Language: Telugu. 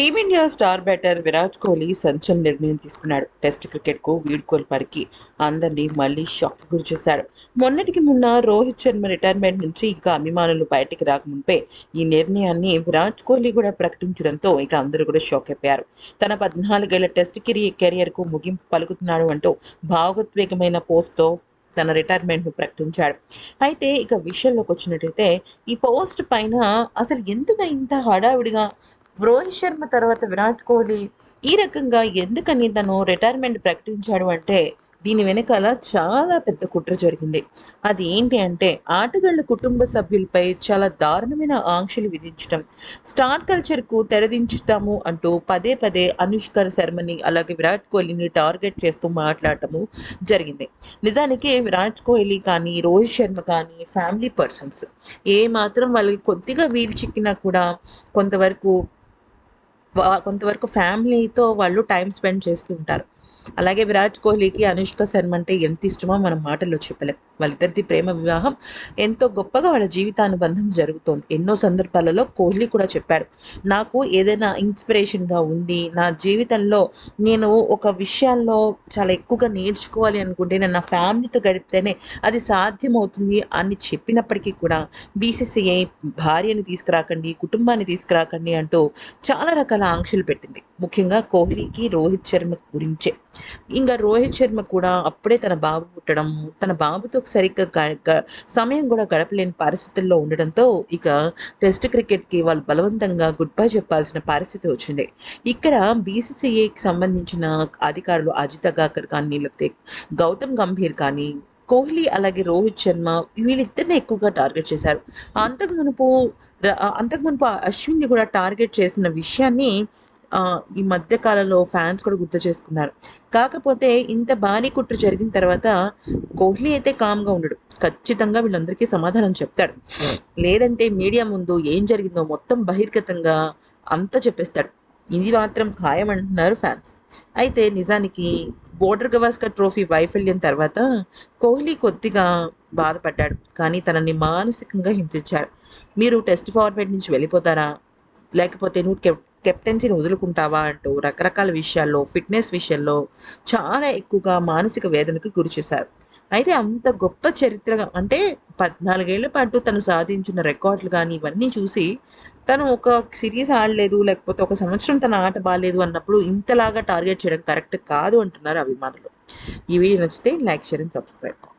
Team India star batter Virat Kohli సంచలన నిర్ణయం తీసుకున్నాడు. టెస్ట్ క్రికెట్కు వీడ్కోలు పరికి అందరినీ మళ్ళీ షాక్ గురి చేశాడు. మొన్నటికి మొన్న రోహిత్ శర్మ రిటైర్మెంట్ నుంచి ఇంకా అభిమానులు బయటికి రాకముంపే ఈ నిర్ణయాన్ని విరాట్ కోహ్లీ కూడా ప్రకటించడంతో ఇక అందరూ కూడా షాక్ అయిపోయారు. తన పద్నాలుగేళ్ళ టెస్ట్ కెరియర్కు ముగింపు పలుకుతున్నాడు అంటూ భావోద్వేగమైన పోస్ట్తో తన రిటైర్మెంట్ను ప్రకటించాడు. అయితే ఇక విషయంలోకి వచ్చినట్టయితే ఈ పోస్ట్ పైన అసలు ఎందుకు ఇంత హడావిడిగా రోహిత్ శర్మ తర్వాత విరాట్ కోహ్లీ ఈ రకంగా ఎందుకని తను రిటైర్మెంట్ ప్రకటించాడు అంటే దీని వెనకాల చాలా పెద్ద కుట్ర జరిగింది. అది ఏంటి అంటే ఆటగాళ్ళ కుటుంబ సభ్యులపై చాలా దారుణమైన ఆంక్షలు విధించడం స్టార్ కల్చర్కు తెరదించుతాము అంటూ పదే పదే అనుష్క శర్మని అలాగే విరాట్ కోహ్లీని టార్గెట్ చేస్తూ మాట్లాడటము జరిగింది. నిజానికి విరాట్ కోహ్లీ కానీ రోహిత్ శర్మ కానీ ఫ్యామిలీ పర్సన్స్ ఏ మాత్రం వాళ్ళకి కొద్దిగా వీలు చిక్కినా కూడా కొంతవరకు కొంతవరకు ఫ్యామిలీతో వాళ్ళు టైం స్పెండ్ చేస్తూ ఉంటారు. అలాగే విరాట్ కోహ్లీకి అనుష్క శర్మ అంటే ఎంత ఇష్టమో మనం మాటల్లో చెప్పలేం. వాళ్ళిద్దరిది ప్రేమ వివాహం. ఎంతో గొప్పగా వాళ్ళ జీవితానుబంధం జరుగుతోంది. ఎన్నో సందర్భాలలో కోహ్లీ కూడా చెప్పాడు నాకు ఏదైనా ఇన్స్పిరేషన్గా ఉంది నా జీవితంలో నేను ఒక విషయాల్లో చాలా ఎక్కువగా నేర్చుకోవాలి అనుకుంటే నేను నా ఫ్యామిలీతో గడిపితేనే అది సాధ్యమవుతుంది అని చెప్పినప్పటికీ కూడా బీసీసీఐ భార్యని తీసుకురాకండి కుటుంబాన్ని తీసుకురాకండి అంటూ చాలా రకాల ఆంక్షలు పెట్టింది. ముఖ్యంగా కోహ్లీకి రోహిత్ శర్మ గురించే. ఇంకా రోహిత్ శర్మ కూడా అప్పుడే తన బాబు పుట్టడం తన బాబుతో సరిగ్గా సమయం కూడా గడపలేని పరిస్థితుల్లో ఉండడంతో ఇక టెస్ట్ క్రికెట్కి వాళ్ళు బలవంతంగా గుడ్ బై చెప్పాల్సిన పరిస్థితి వచ్చింది. ఇక్కడ బీసీసీఐకి సంబంధించిన అధికారులు అజిత్ అగాకర్ కానీ లేకపోతే గౌతమ్ గంభీర్ కానీ కోహ్లీ అలాగే రోహిత్ శర్మ వీళ్ళిద్దరిని ఎక్కువగా టార్గెట్ చేశారు. అంతకు మునుపు ర- అంతకు మునుపు అశ్విన్ని కూడా టార్గెట్ చేసిన విషయాన్ని ఈ మధ్య కాలంలో ఫ్యాన్స్ కూడా గుర్తు చేసుకున్నారు. కాకపోతే ఇంత భారీ కుట్ర జరిగిన తర్వాత కోహ్లీ అయితే కామ్గా ఉండడు. ఖచ్చితంగా వీళ్ళందరికీ సమాధానం చెప్తాడు. లేదంటే మీడియా ముందు ఏం జరిగిందో మొత్తం బహిర్గతంగా అంతా చెప్పేస్తాడు. ఇది మాత్రం ఖాయం అంటున్నారు ఫ్యాన్స్. అయితే నిజానికి బోర్డర్ గవాస్కర్ ట్రోఫీ వైఫల్యం తర్వాత కోహ్లీ కొద్దిగా బాధపడ్డాడు. కానీ తనని మానసికంగా హింసించారు. మీరు టెస్ట్ ఫార్మేట్ నుంచి వెళ్ళిపోతారా? లేకపోతే నువ్వు కెప్టెన్సీని వదులుకుంటావా అంటూ రకరకాల విషయాల్లో ఫిట్నెస్ విషయంలో చాలా ఎక్కువగా మానసిక వేదనకు గురి చేశారు. అయితే అంత గొప్ప చరిత్ర అంటే పద్నాలుగేళ్ళ పాటు తను సాధించిన రికార్డులు కానీ ఇవన్నీ చూసి తను ఒక సిరీస్ ఆడలేదు లేకపోతే ఒక సంవత్సరం తన ఆట బాగాలేదు అన్నప్పుడు ఇంతలాగా టార్గెట్ చేయడం కరెక్ట్ కాదు అంటున్నారు అభిమానులు. ఈ వీడియో నచ్చితే లైక్ షేర్ అండ్ సబ్స్క్రైబ్.